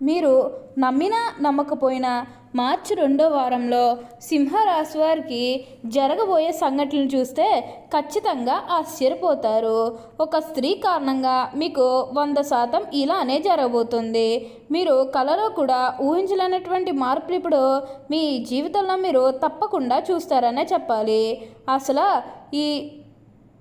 మీరు నమ్మినా నమ్మకపోయినా మార్చి రెండో వారంలో సింహరాశి వారికి జరగబోయే సంఘటనలు చూస్తే ఖచ్చితంగా ఆశ్చర్యపోతారు. ఒక స్త్రీ కారణంగా మీకు వంద శాతం ఇలానే జరగబోతుంది. మీరు కళలో కూడా ఊహించలేనటువంటి మార్పులు ఇప్పుడు మీ జీవితంలో మీరు తప్పకుండా చూస్తారనే చెప్పాలి. అసలు ఈ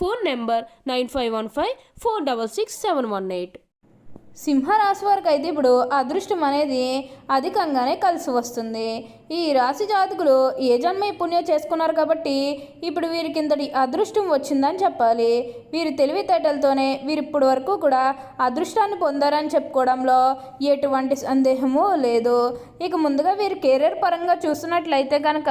Phone number nine five one five four double six seven one eight. సింహరాశి వారికి అయితే ఇప్పుడు అదృష్టం అనేది అధికంగానే కలిసి వస్తుంది. ఈ రాశి జాతకులు ఏ జన్మ పుణ్యం చేసుకున్నారు కాబట్టి ఇప్పుడు వీరికి ఇంతటి అదృష్టం వచ్చిందని చెప్పాలి. వీరి తెలివితేటలతోనే వీరు ఇప్పటి వరకు కూడా అదృష్టాన్ని పొందారని చెప్పుకోవడంలో ఎటువంటి సందేహము లేదు. ఇక ముందుగా వీరు కెరీర్ పరంగా చూస్తున్నట్లయితే కనుక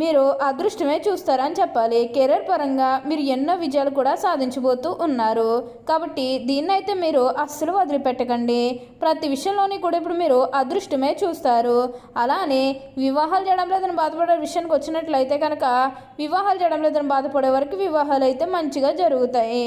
మీరు అదృష్టమే చూస్తారని చెప్పాలి. కెరీర్ పరంగా మీరు ఎన్నో విజయాలు కూడా సాధించబోతూ ఉన్నారు. కాబట్టి దీన్నైతే మీరు అస్సలు వదిలిపెట్టకండి. ప్రతి విషయంలోని కూడా ఇప్పుడు మీరు అదృష్టమే చూస్తారు. అలానే వివాహాలు చేయడం లేదని బాధపడే విషయానికి వచ్చినట్లయితే కనుక వివాహాలు చేయడం లేదని బాధపడే వరకు వివాహాలు అయితే మంచిగా జరుగుతాయి.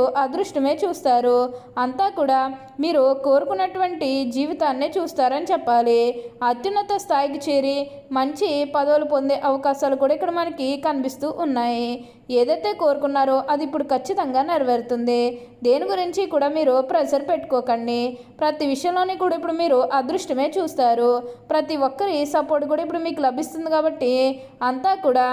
అదృష్టమే చూస్తారు. అంతా కూడా మీరు కోరుకున్నటువంటి జీవితాన్నే చూస్తారని చెప్పాలి. అత్యున్నత స్థాయికి చేరి మంచి పదవులు పొందే అవకాశాలు కూడా ఇక్కడ మనకి కనిపిస్తూ ఉన్నాయి. ఏదైతే కోరుకున్నారో అది ఇప్పుడు ఖచ్చితంగా నెరవేరుతుంది. దేని గురించి కూడా మీరు ప్రెషర్ పెట్టుకోకండి. ప్రతి విషయంలోని కూడా ఇప్పుడు మీరు అదృష్టమే చూస్తారు. ప్రతి ఒక్కరి సపోర్ట్ కూడా ఇప్పుడు మీకు లభిస్తుంది కాబట్టి అంతా కూడా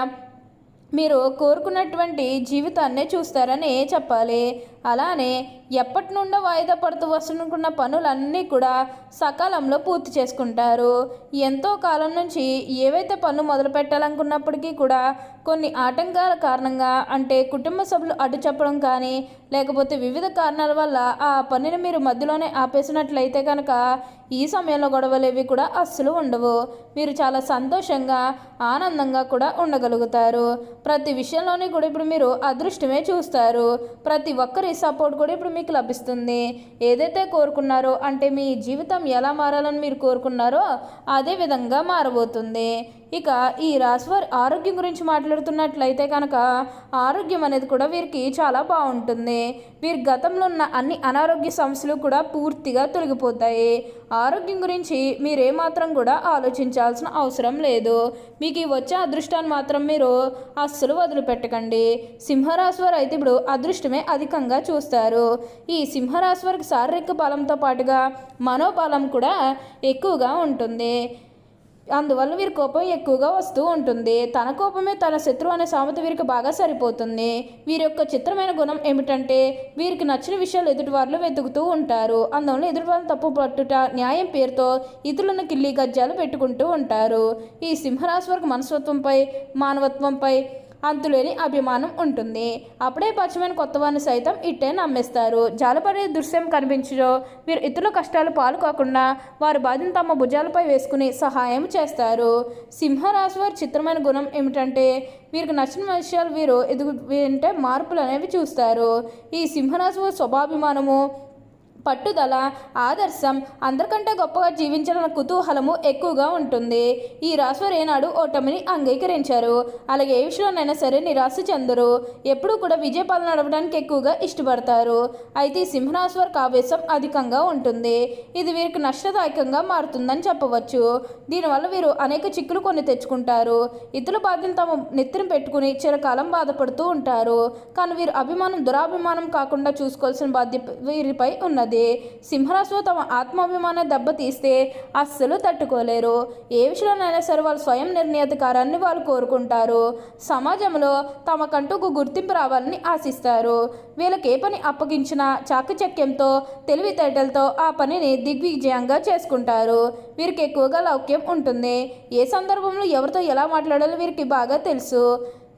మీరు కోరుకున్నటువంటి జీవితాన్నే చూస్తారని చెప్పాలి. అలానే ఎప్పటి నుండో వాయిదా పడుతూ వస్తున్న పనులన్నీ కూడా సకాలంలో పూర్తి చేసుకుంటారు. ఎంతో కాలం నుంచి ఏవైతే పనులు మొదలు పెట్టాలనుకున్నప్పటికీ కూడా కొన్ని ఆటంకాల కారణంగా అంటే కుటుంబ సభ్యులు అడ్డు చెప్పడం కానీ లేకపోతే వివిధ కారణాల వల్ల ఆ పనిని మీరు మధ్యలోనే ఆపేసినట్లయితే కనుక ఈ సమయంలో గొడవలేవి కూడా అస్సలు ఉండవు. మీరు చాలా సంతోషంగా ఆనందంగా కూడా ఉండగలుగుతారు. ప్రతి విషయంలోనే కూడా ఇప్పుడు మీరు అదృష్టమే చూస్తారు. ప్రతి ఒక్కరి మీ సపోర్ట్ కూడా ఇప్పుడు మీకు లభిస్తుంది. ఏదైతే కోరుకున్నారో అంటే మీ జీవితం ఎలా మారాలని మీరు కోరుకున్నారో అదే విధంగా మారబోతుంది. ఇక ఈ రాశివారి ఆరోగ్యం గురించి మాట్లాడుతున్నట్లయితే కనుక ఆరోగ్యం అనేది కూడా వీరికి చాలా బాగుంటుంది. వీరి గతంలో ఉన్న అన్ని అనారోగ్య సమస్యలు కూడా పూర్తిగా తొలగిపోతాయి. ఆరోగ్యం గురించి మీరేమాత్రం కూడా ఆలోచించాల్సిన అవసరం లేదు. మీకు ఈ వచ్చే అదృష్టాన్ని మాత్రం మీరు అస్సలు వదిలిపెట్టకండి. సింహరాశి వారు అయితే ఇప్పుడు అదృష్టమే అధికంగా చూస్తారు. ఈ సింహరాశి వారికి శారీరక బలంతో పాటుగా మనోబలం కూడా ఎక్కువగా ఉంటుంది. అందువల్ల వీరి కోపం ఎక్కువగా వస్తూ ఉంటుంది. తన కోపమే తన శత్రువు అనే సామెత వీరికి బాగా సరిపోతుంది. వీరి యొక్క చిత్రమైన గుణం ఏమిటంటే వీరికి నచ్చిన విషయాలు ఎదుటి వారిలో వెతుకుతూ ఉంటారు. అందువల్ల ఎదుటి వారిని తప్పు పట్టుట న్యాయం పేరుతో ఇతరులను కిల్లి గజ్జాలు పెట్టుకుంటూ ఉంటారు. ఈ సింహరాశి వారికి మనస్తత్వంపై మానవత్వంపై అంతులేని అభిమానం ఉంటుంది. అప్పుడే పరిచయమైన కొత్త వారిని సైతం ఇట్టే నమ్మేస్తారు. జాలపడే దృశ్యం కనిపించదో వీరు ఇతరుల కష్టాలు పాలు కాకుండా వారి బాధ్యత తమ భుజాలపై వేసుకుని సహాయం చేస్తారు. సింహరాశి వారి చిత్రమైన గుణం ఏమిటంటే వీరికి నచ్చిన విషయాలు వీరు ఎదుగు వింటే మార్పులు అనేవి చూస్తారు. ఈ సింహరాశి వారి స్వభాభిమానము పట్టుదల ఆదర్శం అందరికంటే గొప్పగా జీవించాలన్న కుతూహలము ఎక్కువగా ఉంటుంది. ఈ రాశివారు ఏనాడు ఓటమిని అంగీకరించారు. అలాగే ఏ విషయంలోనైనా సరే నిరాశ చెందరు. ఎప్పుడూ కూడా విజయపాలన నడవడానికి ఎక్కువగా ఇష్టపడతారు. అయితే ఈ సింహరాశి వారికి ఆవేశం అధికంగా ఉంటుంది. ఇది వీరికి నష్టదాయకంగా మారుతుందని చెప్పవచ్చు. దీనివల్ల వీరు అనేక చిక్కులు కొన్ని తెచ్చుకుంటారు. ఇతరుల బాధ్యతలు తమ నెత్తిన పెట్టుకుని చిరకాలం బాధపడుతూ ఉంటారు. కానీ వీరు అభిమానం దురాభిమానం కాకుండా చూసుకోవాల్సిన బాధ్యత వీరిపై ఉన్నది. అదే సింహరాశిలో తమ ఆత్మాభిమానం దెబ్బతీస్తే అస్సలు తట్టుకోలేరు. ఏ విషయంలోనైనా సరే వాళ్ళు స్వయం నిర్ణయాధికారాన్ని వాళ్ళు కోరుకుంటారు. సమాజంలో తమకంటూ ఒక గుర్తింపు రావాలని ఆశిస్తారు. వీళ్ళకి ఏ పని అప్పగించినా చాకచక్యంతో తెలివితేటలతో ఆ పనిని దిగ్విజయంగా చేసుకుంటారు. వీరికి ఎక్కువగా లౌక్యం ఉంటుంది. ఏ సందర్భంలో ఎవరితో ఎలా మాట్లాడాలో వీరికి బాగా తెలుసు.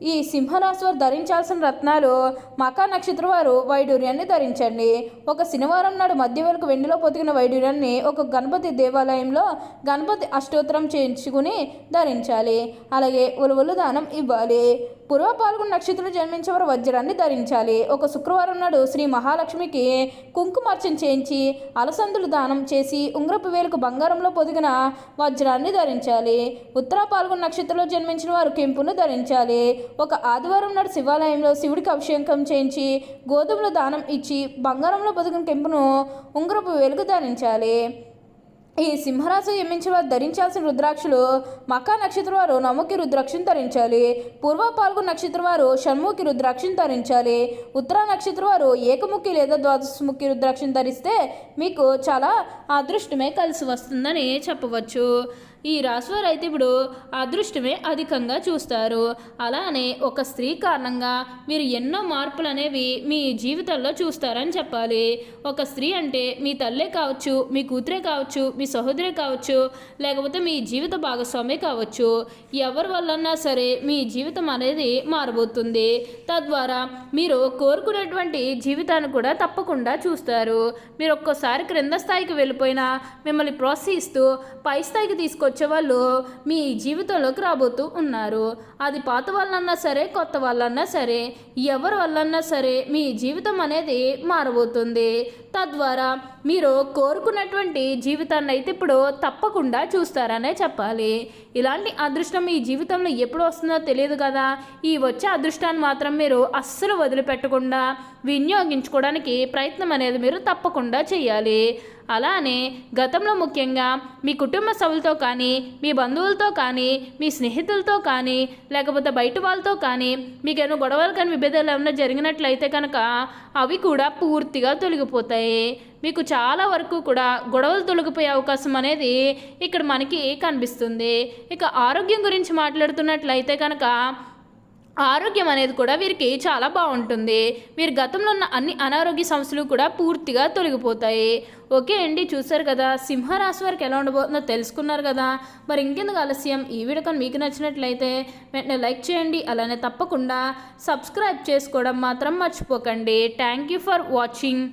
ఈ సింహరాశి వారు ధరించాల్సిన రత్నాలు మకా నక్షత్రం వారు వైడూర్యాన్ని ధరించండి. ఒక శనివారం నాడు మధ్యవేలకు వెండిలో పొతికిన వైడూర్యాన్ని ఒక గణపతి దేవాలయంలో గణపతి అష్టోత్తరం చేయించుకుని ధరించాలి. అలాగే ఉలువలు దానం ఇవ్వాలి. పూర్వ పాల్గొన నక్షత్రంలో జన్మించే వారు వజ్రాన్ని ధరించాలి. ఒక శుక్రవారం నాడు శ్రీ మహాలక్ష్మికి కుంకుమార్చన చేయించి అలసందులు దానం చేసి ఉంగరపు వేలకు బంగారంలో పొదిగిన వజ్రాన్ని ధరించాలి. ఉత్తర పాల్గొన నక్షత్రంలో జన్మించిన వారు కెంపును ధరించాలి. ఒక ఆదివారం నాడు శివాలయంలో శివుడికి అభిషేకం చేయించి గోధుమలు దానం ఇచ్చి బంగారంలో బతుకున్న కెంపును ఉంగరపు వెలుగు ధరించాలి. ఈ సింహరాశి జన్మించిన వారు ధరించాల్సిన రుద్రాక్షలు మకా నక్షత్రం వారు నముకి రుద్రాక్షను ధరించాలి. పూర్వ పాల్గొన నక్షత్రం వారు షణ్ముఖి రుద్రాక్షను ధరించాలి. ఉత్తర నక్షత్రం వారు ఏకముఖి లేదా ద్వాదశముఖి రుద్రాక్షను ధరిస్తే మీకు చాలా అదృష్టమే కలిసి వస్తుందని చెప్పవచ్చు. ఈ రాశివారు అయితే ఇప్పుడు అదృష్టమే అధికంగా చూస్తారు. అలానే ఒక స్త్రీ కారణంగా మీరు ఎన్నో మార్పులు అనేవి మీ జీవితంలో చూస్తారని చెప్పాలి. ఒక స్త్రీ అంటే మీ తల్లే కావచ్చు మీ కూతురే కావచ్చు మీ సహోదరే కావచ్చు లేకపోతే మీ జీవిత భాగస్వామి కావచ్చు. ఎవరి వల్లన్నా సరే మీ జీవితం అనేది మారబోతుంది. తద్వారా మీరు కోరుకునేటువంటి జీవితాన్ని కూడా తప్పకుండా చూస్తారు. మీరు ఒక్కోసారి క్రింద స్థాయికి వెళ్ళిపోయినా మిమ్మల్ని ప్రోత్సహిస్తూ పై స్థాయికి తీసుకొచ్చి వాళ్ళు మీ జీవితంలోకి రాబోతూ ఉన్నారు. అది పాత వాళ్ళన్నా సరే కొత్త వాళ్ళన్నా సరే ఎవరి వల్లన్నా సరే మీ జీవితం అనేది మారబోతుంది. తద్వారా మీరు కోరుకున్నటువంటి జీవితాన్ని అయితే ఇప్పుడు తప్పకుండా చూస్తారనే చెప్పాలి. ఇలాంటి అదృష్టం మీ జీవితంలో ఎప్పుడు వస్తుందో తెలియదు కదా. ఈ వచ్చే అదృష్టాన్ని మాత్రం మీరు అస్సలు వదిలిపెట్టకుండా వినియోగించుకోవడానికి ప్రయత్నం అనేది మీరు తప్పకుండా చేయాలి. అలానే గతంలో ముఖ్యంగా మీ కుటుంబ సభ్యులతో కానీ మీ బంధువులతో కానీ మీ స్నేహితులతో కానీ లేకపోతే బయట వాళ్ళతో కానీ మీకేమైనా గొడవలు కానీ విభేదాలు ఏమైనా జరిగినట్లయితే కనుక అవి కూడా పూర్తిగా తొలగిపోతాయి. మీకు చాలా వరకు కూడా గొడవలు తొలగిపోయే అవకాశం అనేది ఇక్కడ మనకి కనిపిస్తుంది. ఇక ఆరోగ్యం గురించి మాట్లాడుతున్నట్లయితే కనుక ఆరోగ్యం అనేది కూడా వీరికి చాలా బాగుంటుంది. వీరి గతంలో ఉన్న అన్ని అనారోగ్య సమస్యలు కూడా పూర్తిగా తొలగిపోతాయి. ఓకే అండి చూసారు కదా సింహరాశి వారికి ఎలా ఉండబోతుందో తెలుసుకున్నారు కదా. మరి ఇంకెందుకు ఆలస్యం? ఈ వీడియో మీకు నచ్చినట్లయితే వెంటనే లైక్ చేయండి అలానే తప్పకుండా సబ్స్క్రైబ్ చేసుకోవడం మాత్రం మర్చిపోకండి. Thank you for watching